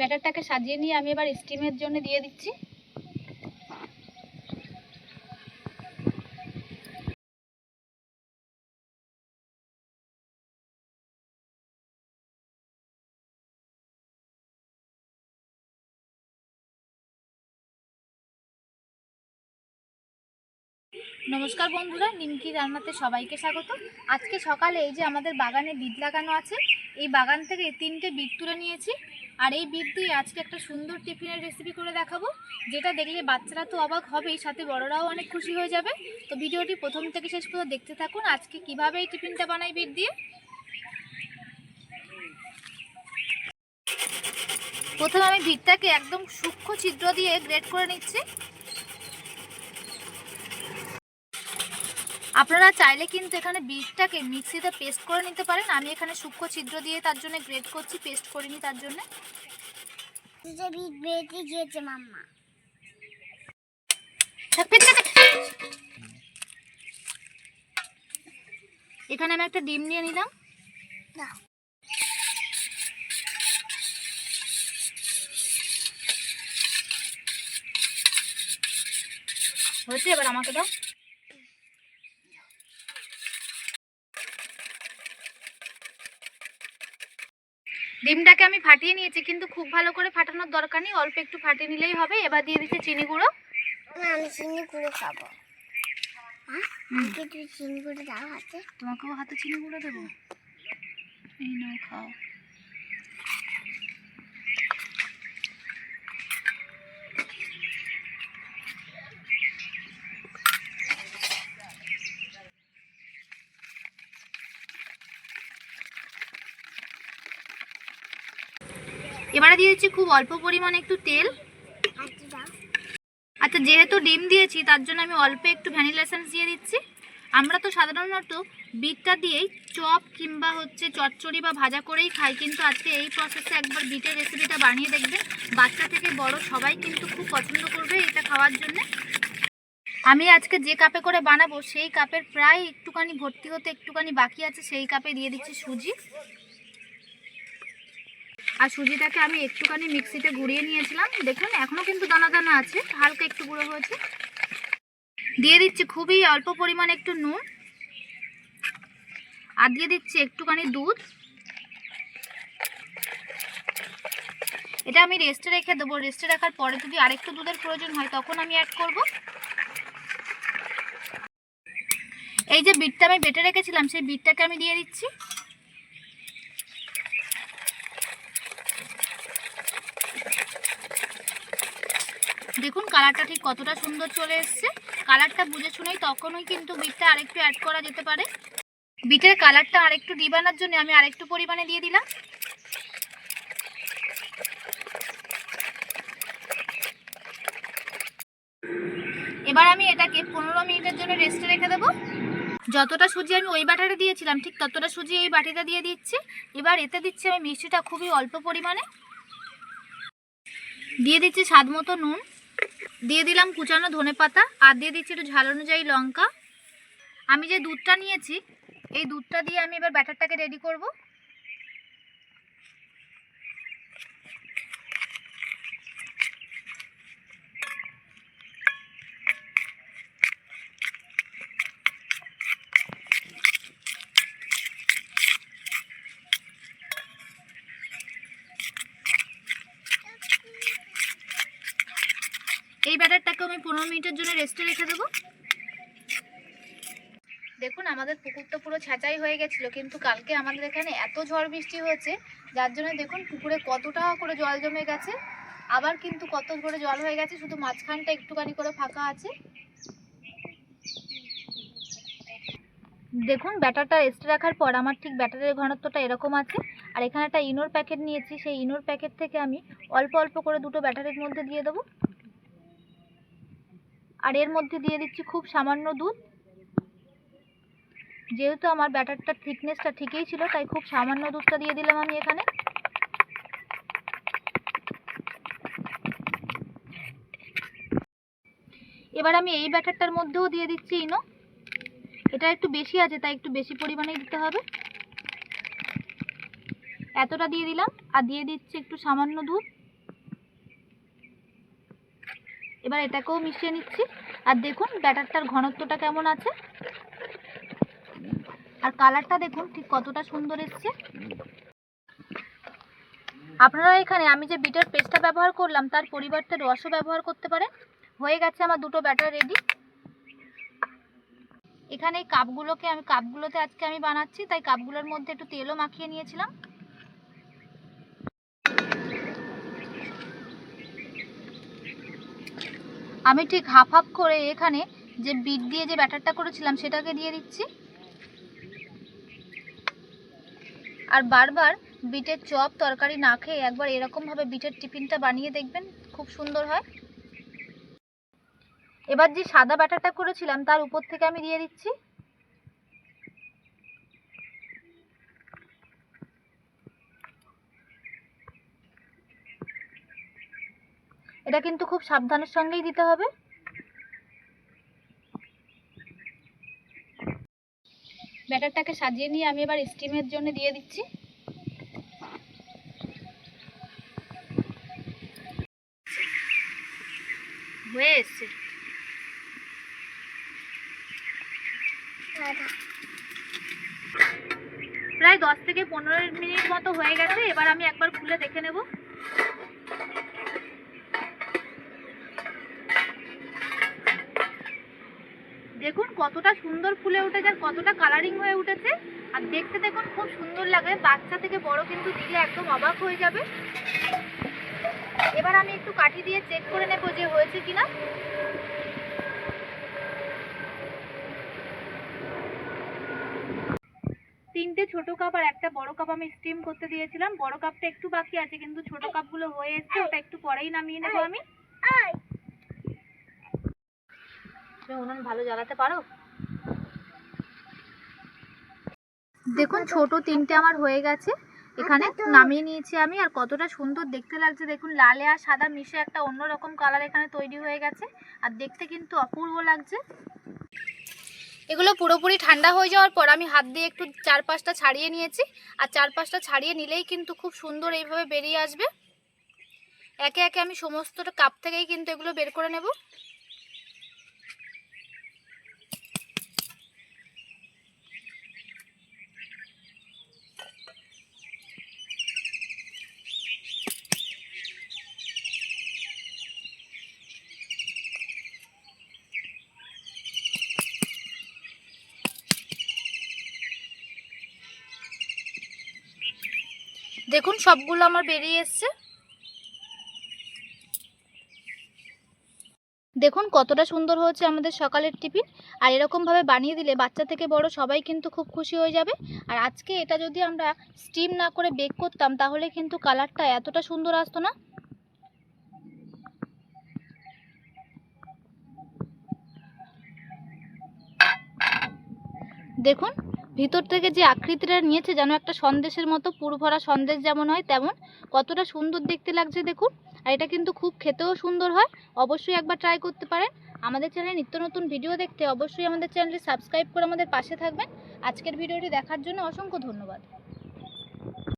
ব্যাটারটাকে সাজিয়ে নিয়ে আমি এবার স্টিমের জন্য দিয়ে দিচ্ছি। নমস্কার বন্ধুরা, নিমকি রান্নাতে সবাইকে স্বাগত। আজকে সকালে এই যে আমাদের বাগানে বিট লাগানো আছে, এই বাগান থেকে তিনটে বিট তুলে নিয়েছি। আর এই বিট দিয়ে আজকে একটা সুন্দর টিফিনের রেসিপি করে দেখাবো, যেটা দেখলে বাচ্চারা তো অবাক হবেই, সাথে বড়রাও অনেক খুশি হয়ে যাবে। তো ভিডিওটি প্রথম থেকে শেষ পর্যন্ত দেখতে থাকুন, আজকে কীভাবে এই টিফিনটা বানাই বিট দিয়ে। প্রথমে আমি বিটটাকে একদম সূক্ষ্ম ছিদ্র দিয়ে গ্রেট করে নিচ্ছি। আপনারা চাইলে কিন্তু এখানে বীজটাকে মিক্সিতে পেস্ট করে নিতে পারেন। আমি এখানে সূক্ষ্ম ছিদ্র দিয়ে তার জন্য গ্রেড করছি পেস্ট করিনি তার জন্য। এখানে আমি একটা ডিম নিয়ে নিলাম। হয়েছে এবার আমাকে দাও। ডিমটাকে আমি ফাটিয়ে নিয়েছি কিন্তু খুব ভালো করে ফাটানোর দরকার নেই অল্প একটু ফাটিয়ে নিলেই হবে। এবার দিয়ে দিচ্ছি চিনি গুঁড়ো। না আমি চিনি গুঁড়ো খাব। হ্যাঁ চিনি গুঁড়ো দাও হাতে। তোমাকেও হাতে চিনি গুঁড়ো দেবো? এই নাও খাও। এবারে দিয়ে দিচ্ছি খুব অল্প পরিমাণে একটু তেল। আচ্ছা যেহেতু ডিম দিয়েছি, তার জন্য আমি অল্প একটু ভ্যানিলা এসেন্স দিয়ে দিচ্ছি। আমরা তো সাধারণত বিটটা দিয়েই চপ কিংবা হচ্ছে চচ্চড়ি বা ভাজা করেই খাই, কিন্তু আজকে এই প্রসেসে একবার বিটের রেসিপিটা বানিয়ে দেখবেন বাচ্চা থেকে বড় সবাই কিন্তু খুব পছন্দ করবে এটা খাওয়ার জন্য। আমি আজকে যে কাপে করে বানাবো, সেই কাপের প্রায় একটুখানি ভর্তি হতে একটুখানি বাকি আছে, সেই কাপে দিয়ে দিচ্ছি সুজি। আর সুজিটাকে আমি একটুখানি মিক্সিতে গুঁড়িয়ে নিয়েছিলাম। দেখুন এখনও কিন্তু দানা দানা আছে, হালকা একটু গুঁড়ো হয়েছে। দিয়ে দিচ্ছি খুবই অল্প পরিমাণে একটু নুন। আর দিয়ে দিচ্ছি একটুখানি দুধ। এটা আমি রেস্টে রেখে দেবো। রেস্টে রাখার পরে যদি আরেকটু দুধের প্রয়োজন হয়, তখন আমি অ্যাড করব। এই যে বিটটা আমি বেটে রেখেছিলাম, সেই বিটটাকে আমি দিয়ে দিচ্ছি। দেখুন কালারটা ঠিক কতটা সুন্দর চলে এসছে। কালারটা বুঝে শুনেই তখনই কিন্তু বিটটা আরেকটু অ্যাড করা যেতে পারে। বিটের কালারটা আরেকটু ডিবানোর জন্য আমি আরেকটু পরিমাণে দিয়ে দিলাম। এবার আমি এটাকে পনেরো মিনিটের জন্য রেস্টে রেখে দেবো। যতটা সুজি আমি ওই বাটারে দিয়েছিলাম, ঠিক ততটা সুজি এই বাটিতে দিয়ে দিচ্ছি। এবার এতে দিচ্ছি আমি মিষ্টিটা খুবই অল্প পরিমাণে। দিয়ে দিচ্ছি স্বাদ মতো নুন। দিয়ে দিলাম কুচানো ধনে পাতা, আর দিয়ে দিচ্ছি একটু ঝাল অনুযায়ী লঙ্কা। আমি যে দুধটা নিয়েছি, এই দুধটা দিয়ে আমি এবার ব্যাটারটাকে রেডি করব এই ব্যাটারটাকে আমি পনেরো মিনিটের জন্য রেস্টে রেখে দেবো। দেখুন, আমাদের পুকুরটা পুরো ছাঁচাই হয়ে গেছিল, কিন্তু কালকে আমাদের এখানে এত ঝড় বৃষ্টি হয়েছে, যার জন্য দেখুন পুকুরে কতটা করে জল জমে গেছে, আবার কিন্তু কত করে জল হয়ে গেছে, শুধু মাঝখানটা একটুখানি করে ফাঁকা আছে। দেখুন, ব্যাটারটা রেস্টে রাখার পর আমার ঠিক ব্যাটারের ঘনত্বটা এরকম আছে, আর এখানে একটা ইনোর প্যাকেট নিয়েছি, সেই ইনোর প্যাকেট থেকে আমি অল্প অল্প করে দুটো ব্যাটারের মধ্যে দিয়ে দেবো। আর এর মধ্যে দিয়ে দিচ্ছি খুব সামান্য দুধ। যেহেতু আমার ব্যাটারটার থিকনেসটা ঠিকই ছিল, তাই খুব সামান্য দুধটা দিয়ে দিলাম আমি এখানে। এবার আমি এই ব্যাটারটার মধ্যেও দিয়ে দিচ্ছি ইনো। এটা একটু বেশি আছে, তাই একটু বেশি পরিমাণে দিতে হবে। এতটা দিয়ে দিলাম, আর দিয়ে দিচ্ছি একটু সামান্য দুধ। এবার এটাকেও মিশিয়ে নিচ্ছি। আর দেখুন, ব্যাটারটার ঘনত্বটা কেমন আছে। আর কালারটা দেখুন, ঠিক কতটা সুন্দর এসছে। আপনারা এখানে, আমি যে বিটার পেস্টটা ব্যবহার করলাম, তার পরিবর্তে রসও ব্যবহার করতে পারেন। হয়ে গেছে আমার দুটো ব্যাটার রেডি এখানে এই কাপগুলোকে আমি কাপগুলোতে আজকে আমি বানাচ্ছি, তাই কাপগুলোর মধ্যে একটু তেলও মাখিয়ে নিয়েছিলাম। আমি ঠিক হাফ হাফ করে এখানে যে বিট দিয়ে যে ব্যাটারটা করেছিলাম সেটাকে দিয়ে দিচ্ছি। আর বারবার বিটের চপ তরকারি না খেয়ে একবার এরকমভাবে বিটের টিফিনটা বানিয়ে দেখবেন, খুব সুন্দর হয়। এবার যে সাদা ব্যাটারটা করেছিলাম তার উপর থেকে আমি দিয়ে দিচ্ছি। এটা কিন্তু খুব সাবধানের সঙ্গেই দিতে হবে। ব্যাটারটাকে সাজিয়ে নিয়ে আমি এবার স্টিমের জন্য দিয়ে দিচ্ছি। হয়ে এসছে। প্রায় দশ থেকে পনেরো মিনিট মতো হয়ে গেছে। এবার আমি একবার খুলে দেখে নেব। দেখুন কতটা সুন্দর ফুলে উঠেছে আর কতটা কালারিং হয়ে উঠেছে। আর দেখতে দেখুন খুব সুন্দর লাগে, বাচ্চা থেকে বড় কিন্তু দিলে একদম অবাক হয়ে যাবে। এবার আমি একটু কাঠি দিয়ে চেক করে নেব যে হয়েছে কিনা। তিনটে ছোট কাপ আর একটা বড় কাপ আমি স্টিম করতে দিয়েছিলাম। বড় কাপটা একটু বাকি আছে, কিন্তু ছোট কাপগুলো হয়ে এসছে, ওটা একটু পরেই নামিয়ে নেব আমি। তুমি উনুন ভালো জ্বালাতে পারো? দেখুন, ছোট তিনটে আমার হয়ে গেছে। এখানে নামিয়ে নিয়েছি আমি, আর কতটা সুন্দর দেখতে লাগছে। দেখুন, লালে আর সাদা মিশে একটা অন্যরকম কালার এখানে তৈরি হয়ে গেছে, আর দেখতে কিন্তু অপূর্ব লাগছে। এগুলো পুরোপুরি ঠান্ডা হয়ে যাওয়ার পর আমি হাত দিয়ে একটু চার পাঁচটা ছাড়িয়ে নিয়েছি, আর চার পাঁচটা ছাড়িয়ে নিলেই কিন্তু খুব সুন্দর এইভাবে বেরিয়ে আসবে। একে একে আমি সমস্তটা কাপ থেকেই কিন্তু এগুলো বের করে নেব। দেখুন, সবগুলো আমার বেরিয়ে এসছে। দেখুন, কতটা সুন্দর হয়েছে আমাদের সকালের টিফিন। আর এরকমভাবে বানিয়ে দিলে বাচ্চা থেকে বড় সবাই কিন্তু খুব খুশি হয়ে যাবে। আর আজকে এটা যদি আমরা স্টিম না করে বেক করতাম, তাহলে কিন্তু কালারটা এতটা সুন্দর আসতো না। দেখুন ভিতর থেকে যে আকৃতিটা নিয়েছে যেন একটা সন্দেশের মতো, পুরভরা সন্দেশ যেমন হয় তেমন। কতটা সুন্দর দেখতে লাগছে দেখুন। আর এটা কিন্তু খুব খেতেও সুন্দর হয়। অবশ্যই একবার ট্রাই করতে পারেন। আমাদের চ্যানেলে নিত্য নতুন ভিডিও দেখতে অবশ্যই আমাদের চ্যানেলটি সাবস্ক্রাইব করে আমাদের পাশে থাকবেন। আজকের ভিডিওটি দেখার জন্য অসংখ্য ধন্যবাদ।